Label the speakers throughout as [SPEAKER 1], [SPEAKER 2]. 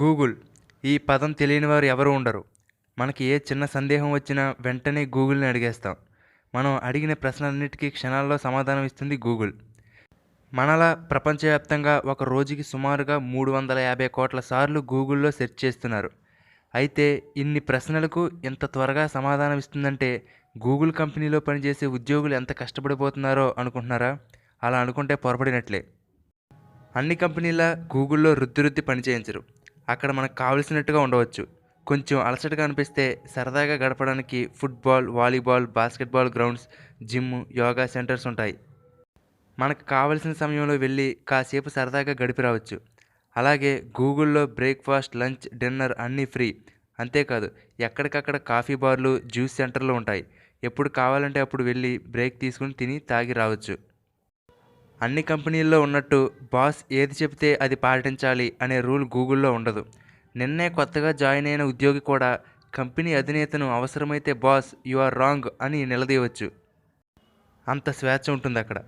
[SPEAKER 1] Google. ఈ పదం తెలియని వారు ఎవరు ఉండరు. మనకి ఏ చిన్న సందేహం వచ్చినా వెంటనే గూగుల్ని అడిగేస్తాం. మనం అడిగిన ప్రశ్నలన్నిటికీ క్షణాల్లో సమాధానం ఇస్తుంది గూగుల్. మనలా ప్రపంచవ్యాప్తంగా ఒక రోజుకి సుమారుగా మూడు వందల యాభై కోట్ల సార్లు గూగుల్లో సెర్చ్ చేస్తున్నారు. అయితే ఇన్ని ప్రశ్నలకు ఇంత త్వరగా సమాధానం ఇస్తుందంటే గూగుల్ కంపెనీలో పనిచేసే ఉద్యోగులు ఎంత కష్టపడిపోతున్నారో అనుకుంటున్నారా? అలా అనుకుంటే పొరపడినట్లే. అన్ని కంపెనీల గూగుల్లో రుద్ది రుద్ది పని చేయించరు అక్కడ మనకు కావలసినట్టుగా ఉండవచ్చు. కొంచెం అలసటగా అనిపిస్తే సరదాగా గడపడానికి football volleyball basketball grounds gym yoga centres ఉంటాయి. మనకు కావలసిన సమయంలో వెళ్ళి కాసేపు సరదాగా గడిపి రావచ్చు. అలాగే గూగుల్లో బ్రేక్ఫాస్ట్ లంచ్ డిన్నర్ అన్నీ ఫ్రీ. అంతేకాదు ఎక్కడికక్కడ కాఫీ బార్లు జ్యూస్ సెంటర్లు ఉంటాయి. ఎప్పుడు కావాలంటే అప్పుడు వెళ్ళి బ్రేక్ తీసుకుని తిని తాగి రావచ్చు. అన్ని కంపెనీల్లో ఉన్నట్టు బాస్ ఏది చెబితే అది పాటించాలి అనే రూల్ గూగుల్లో ఉండదు. నిన్నే కొత్తగా జాయిన్ అయిన ఉద్యోగి కూడా కంపెనీ అధినేతను అవసరమైతే బాస్ యు ఆర్ రాంగ్ అని నిలదీయవచ్చు. అంత స్వేచ్ఛ ఉంటుంది అక్కడ.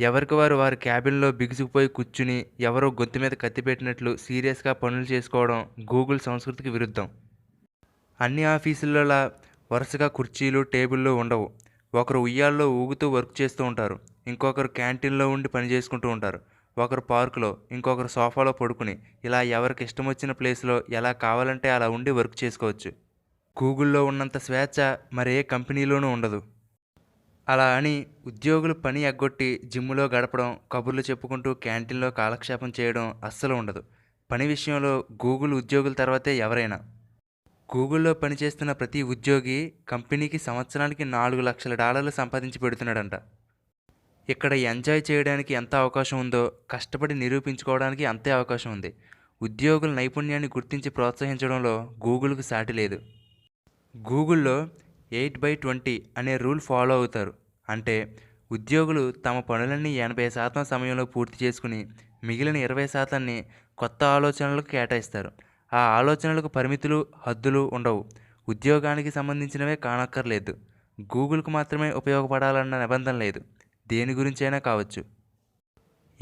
[SPEAKER 1] ఎవరికి వారు వారి క్యాబిన్లో బిగుసుకుపోయి కూర్చుని ఎవరో గొంతు మీద కత్తిపెట్టినట్లు సీరియస్గా పనులు చేసుకోవడం గూగుల్ సంస్కృతికి విరుద్ధం. అన్ని ఆఫీసుల్లోలా వరుసగా కుర్చీలు టేబుళ్ళు ఉండవు. ఒకరు ఉయ్యాల్లో ఊగుతూ వర్క్ చేస్తూ ఉంటారు. ఇంకొకరు క్యాంటీన్లో ఉండి పని చేసుకుంటూ ఉంటారు. ఒకరు పార్కులో ఇంకొకరు సోఫాలో పడుకుని ఇలా ఎవరికి ఇష్టం వచ్చిన ప్లేస్లో ఎలా కావాలంటే అలా ఉండి వర్క్ చేసుకోవచ్చు. గూగుల్లో ఉన్నంత స్వేచ్ఛ మరే కంపెనీలోనూ ఉండదు. అలా అని ఉద్యోగులు పని ఎగ్గొట్టి జిమ్లో గడపడం కబుర్లు చెప్పుకుంటూ క్యాంటీన్లో కాలక్షేపం చేయడం అస్సలు ఉండదు. పని విషయంలో గూగుల్ ఉద్యోగుల తర్వాతే ఎవరైనా. గూగుల్లో పనిచేస్తున్న ప్రతి ఉద్యోగి కంపెనీకి సంవత్సరానికి నాలుగు లక్షల డాలర్లు సంపాదించి పెడుతున్నాడంట. ఇక్కడ ఎంజాయ్ చేయడానికి ఎంత అవకాశం ఉందో కష్టపడి నిరూపించుకోవడానికి అంతే అవకాశం ఉంది. ఉద్యోగుల నైపుణ్యాన్ని గుర్తించి ప్రోత్సహించడంలో గూగుల్కు సాటి లేదు. గూగుల్లో ఎయిట్ బై ట్వంటీ అనే రూల్ ఫాలో అవుతారు. అంటే ఉద్యోగులు తమ పనులన్నీ ఎనభై శాతం సమయంలో పూర్తి చేసుకుని మిగిలిన ఇరవై శాతాన్ని కొత్త ఆలోచనలకు కేటాయిస్తారు. ఆ ఆలోచనలకు పరిమితులు హద్దులు ఉండవు. ఉద్యోగానికి సంబంధించినవే కానక్కర్లేదు. గూగుల్కు మాత్రమే ఉపయోగపడాలన్న నిబంధన లేదు. దేని గురించైనా కావచ్చు.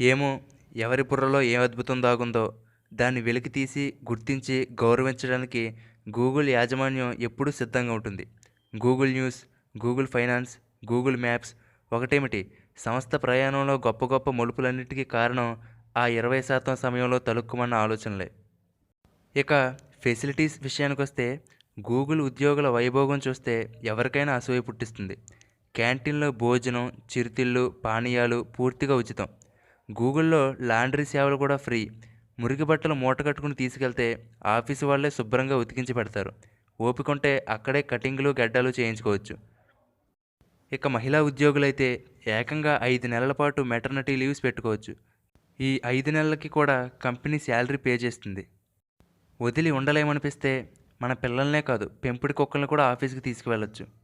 [SPEAKER 1] ఏమో ఎవరి బుర్రలో ఏ అద్భుతం దాగుందో దాన్ని వెలికి తీసి గుర్తించి గౌరవించడానికి గూగుల్ యాజమాన్యం ఎప్పుడూ సిద్ధంగా ఉంటుంది. Google News Google Finance Google Maps ఒకటేమిటి? సంస్థ ప్రయాణంలో గొప్ప గొప్ప మలుపులన్నిటికీ కారణం ఆ ఇరవై శాతం సమయంలో తలుక్కుమన్న ఆలోచనలే. ఇక ఫెసిలిటీస్ విషయానికి వస్తే గూగుల్ ఉద్యోగుల వైభోగం చూస్తే ఎవరికైనా అసూయ పుట్టిస్తుంది. క్యాంటీన్లో భోజనం చిరుతిళ్ళు పానీయాలు పూర్తిగా ఉచితం. గూగుల్లో లాండ్రీ సేవలు కూడా ఫ్రీ. మురికి బట్టలు మూట కట్టుకుని తీసుకెళ్తే ఆఫీసు వాళ్ళే శుభ్రంగా ఉతికించి పెడతారు. ఓపికంటే అక్కడే కటింగ్లు గడ్డలు చేయించుకోవచ్చు. ఇక మహిళా ఉద్యోగులైతే ఏకంగా ఐదు నెలల పాటు మెటర్నిటీ లీవ్స్ పెట్టుకోవచ్చు. ఈ ఐదు నెలలకి కూడా కంపెనీ శాలరీ పే చేస్తుంది. వదిలి ఉండలేమనిపిస్తే మన పిల్లల్నే కాదు పెంపుడు కుక్కల్ని కూడా ఆఫీస్కి తీసుకువెళ్ళొచ్చు.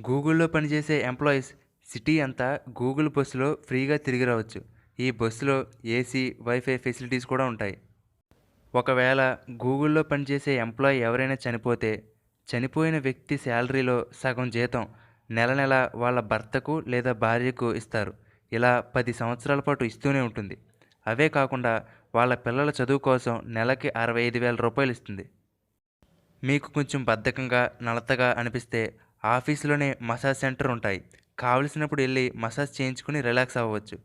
[SPEAKER 1] గూగుల్లో పనిచేసే ఎంప్లాయీస్ సిటీ అంతా గూగుల్ బస్సులో ఫ్రీగా తిరిగి రావచ్చు. ఈ బస్సులో ఏసీ వైఫై ఫెసిలిటీస్ కూడా ఉంటాయి. ఒకవేళ గూగుల్లో పనిచేసే ఎంప్లాయీ ఎవరైనా చనిపోతే చనిపోయిన వ్యక్తి శాలరీలో సగం జీతం నెల నెల వాళ్ళ భర్తకు లేదా భార్యకు ఇస్తారు. ఇలా పది సంవత్సరాల పాటు ఇస్తూనే ఉంటుంది. అవే కాకుండా వాళ్ళ పిల్లల చదువు కోసం నెలకి అరవై ఐదు వేల రూపాయలు ఇస్తుంది. మీకు కొంచెం బద్ధకంగా నలతగా అనిపిస్తే ఆఫీసులోనే మసాజ్ సెంటర్ ఉంటాయి. కావలసినప్పుడు వెళ్ళి మసాజ్ చేయించుకుని రిలాక్స్ అవ్వచ్చు.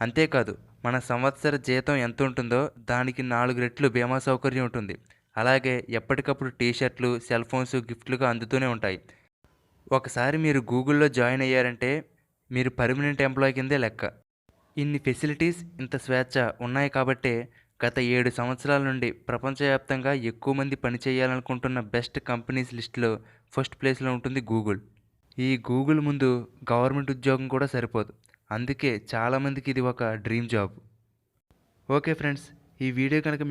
[SPEAKER 1] అంతేకాదు మన సంవత్సర జీతం ఎంత ఉంటుందో దానికి నాలుగు రెట్లు బీమా సౌకర్యం ఉంటుంది. అలాగే ఎప్పటికప్పుడు టీషర్ట్లు సెల్ ఫోన్స్ గిఫ్ట్లుగా అందుతూనే ఉంటాయి. ఒకసారి మీరు గూగుల్లో జాయిన్ అయ్యారంటే మీరు పర్మనెంట్ ఎంప్లాయ్ కిందే లెక్క. ఇన్ని ఫెసిలిటీస్ ఇంత స్వేచ్ఛ ఉన్నాయి కాబట్టే గత ఏడు సంవత్సరాల నుండి ప్రపంచవ్యాప్తంగా ఎక్కువ మంది పనిచేయాలనుకుంటున్న బెస్ట్ కంపెనీస్ లిస్టులో ఫస్ట్ ప్లేస్లో ఉంటుంది గూగుల్. ఈ గూగుల్ ముందు గవర్నమెంట్ ఉద్యోగం కూడా సరిపోదు. అందుకే చాలామందికి ఇది ఒక డ్రీమ్ జాబ్. ఓకే ఫ్రెండ్స్ ఈ వీడియో కనుక